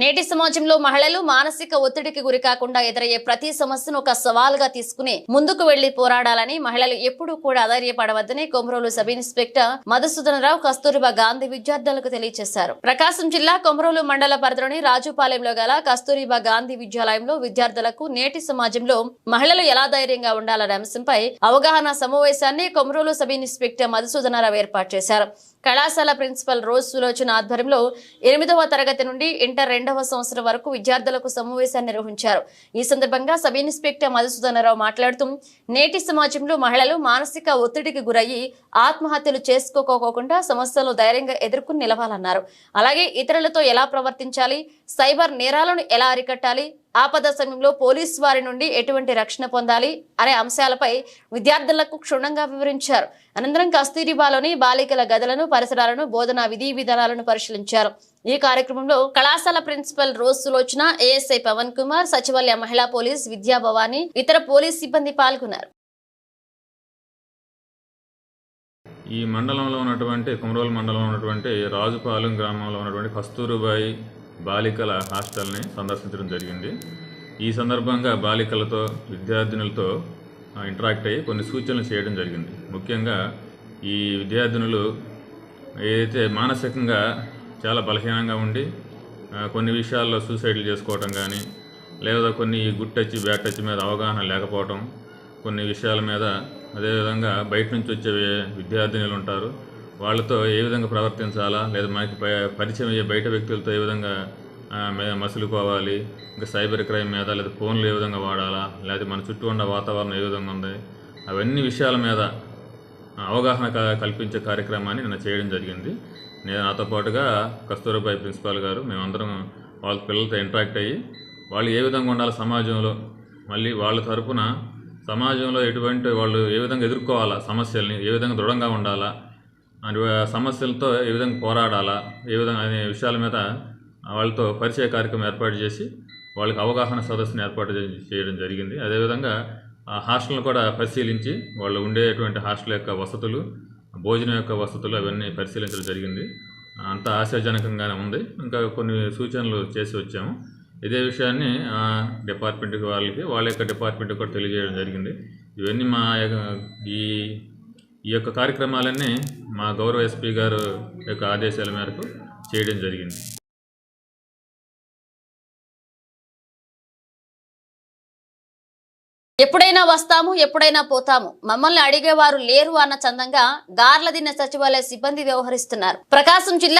నేటి సమాజంలో మహిళలు మానసిక ఒత్తిడికి గురి కాకుండా ఎదురయ్యే ప్రతి సమస్యను ఒక సవాలుగా తీసుకుని ముందుకు వెళ్ళి పోరాడాలని మహిళలు ఎప్పుడూ కూడా అధైర్యపడవద్దని కొమరోలు సబ్ ఇన్స్పెక్టర్ మధుసూదనరావు కస్తూరిబా గాంధీ విద్యార్థులకు తెలియజేశారు. ప్రకాశం జిల్లా కొమరోలు మండల పరిధిలోని రాజుపాలెంలో గల కస్తూరిబా గాంధీ విద్యాలయంలో విద్యార్థులకు నేటి సమాజంలో మహిళలు ఎలా ధైర్యంగా ఉండాలనే అంశంపై అవగాహన సమావేశాన్ని కొమరోలు సబ్ ఇన్స్పెక్టర్ మధుసూదనరావు ఏర్పాటు చేశారు. కళాశాల ప్రిన్సిపల్ రోజ్ సులోచన ఆధ్వర్యంలో ఎనిమిదవ తరగతి నుండి ఇంటర్ రెండు రెండవ సంవత్సరం వరకు విద్యార్థులకు సమావేశాన్ని నిర్వహించారు. ఈ సందర్భంగా సబ్ ఇన్స్పెక్టర్ మధుసూదనరావు మాట్లాడుతూ నేటి సమాజంలో మహిళలు మానసిక ఒత్తిడికి గురయ్యి ఆత్మహత్యలు చేసుకోకోకుండా సమస్యలను ధైర్యంగా ఎదుర్కొని నిలవాలన్నారు. అలాగే ఇతరులతో ఎలా ప్రవర్తించాలి సైబర్ నేరాలను ఎలా అరికట్టాలి ఆపద సమయంలో పోలీస్ వారి నుండి ఎటువంటి రక్షణ పొందాలి అనే అంశాలపై విద్యార్థులకు క్షుణ్ణంగా వివరించారు. అనంతరం కస్తూరిబాలోని బాలికల గదులను పరిసరాలను బోధనా విధి విధానాలను పరిశీలించారు. ఈ కార్యక్రమంలో కళాశాల principal Rose Sulochana ASI Pavan Kumar సచివాలయ మహిళా పోలీస్ విద్యా భవాని ఇతర పోలీస్ సిబ్బంది పాల్గొన్నారు. ఈ మండలంలో ఉన్నటువంటి కుమరోల్ మండలంలో ఉన్నటువంటి రాజుపాలెం గ్రామంలో ఉన్నటువంటి కస్తూరుబాయి బాలికల హాస్టల్ని సందర్శించడం జరిగింది. ఈ సందర్భంగా బాలికలతో విద్యార్థినులతో ఇంటరాక్ట్ అయ్యి కొన్ని సూచనలు చేయడం జరిగింది. ముఖ్యంగా ఈ విద్యార్థినులు ఏదైతే మానసికంగా చాలా బలహీనంగా ఉండి కొన్ని విషయాల్లో సూసైడ్లు చేసుకోవటం కానీ లేదా కొన్ని గుడ్ టచ్ బ్యాడ్ టచ్ మీద అవగాహన లేకపోవటం కొన్ని విషయాల మీద అదేవిధంగా బయట నుంచి వచ్చే విద్యార్థినులు ఉంటారు. వాళ్ళతో ఏ విధంగా ప్రవర్తించాలా? లేదా మనకి ప- పరిచయం అయ్యే బయట వ్యక్తులతో ఏ విధంగా మే- మసులుకోవాలి? ఇంకా సైబర్ క్రైమ్ మీద లేదా ఫోన్లు ఏ విధంగా వాడాలా? లేదా మన చుట్టూ ఉన్న వాతావరణం ఏ విధంగా ఉంది? అవన్నీ విషయాల మీద అవగాహన క- కల్పించే కార్యక్రమాన్ని నేను చేయడం జరిగింది. నేను నాతో పాటుగా కస్తూరిబాయి ప్రిన్సిపాల్ గారు మేమందరం వాళ్ళ పిల్లలతో ఇంటరాక్ట్ అయ్యి వాళ్ళు ఏ విధంగా ఉండాలి సమాజంలో? మళ్ళీ వాళ్ళ తరపున సమాజంలో ఎటువంటి వాళ్ళు ఏ విధంగా ఎదుర్కోవాలా? సమస్యల్ని ఏ విధంగా దృఢంగా ఉండాలా? సమస్యలతో ఏ విధంగా పోరాడాలా ఏ విధంగా అనే విషయాల మీద వాళ్ళతో పరిచయ కార్యక్రమం ఏర్పాటు చేసి వాళ్ళకి అవగాహన సదస్సును ఏర్పాటు చేయడం జరిగింది. అదేవిధంగా ఆ హాస్టల్ను కూడా పరిశీలించి వాళ్ళు ఉండేటువంటి హాస్టల్ యొక్క వసతులు భోజనం యొక్క వసతులు అవన్నీ పరిశీలించడం జరిగింది. అంత ఆశాజనకంగానే ఉంది. ఇంకా కొన్ని సూచనలు చేసి వచ్చాము. ఇదే విషయాన్ని డిపార్ట్మెంట్కి వాళ్ళకి వాళ్ళ యొక్క డిపార్ట్మెంట్ కూడా తెలియజేయడం జరిగింది. ఇవన్నీ మా యొక్క ఈ ఈ యొక్క కార్యక్రమాలన్నీ మా గౌరవ ఎస్పీ గారు యొక్క ఆదేశాల మేరకు చేయడం జరిగింది. ఎప్పుడైనా వస్తాము ఎప్పుడైనా పోతాము. మమ్మల్ని అడిగేవారు లేరు అన్న చందంగా గార్లదిన్న సచివాలయ సిబ్బంది వ్యవహరిస్తున్నారు. ప్రకాశం జిల్లా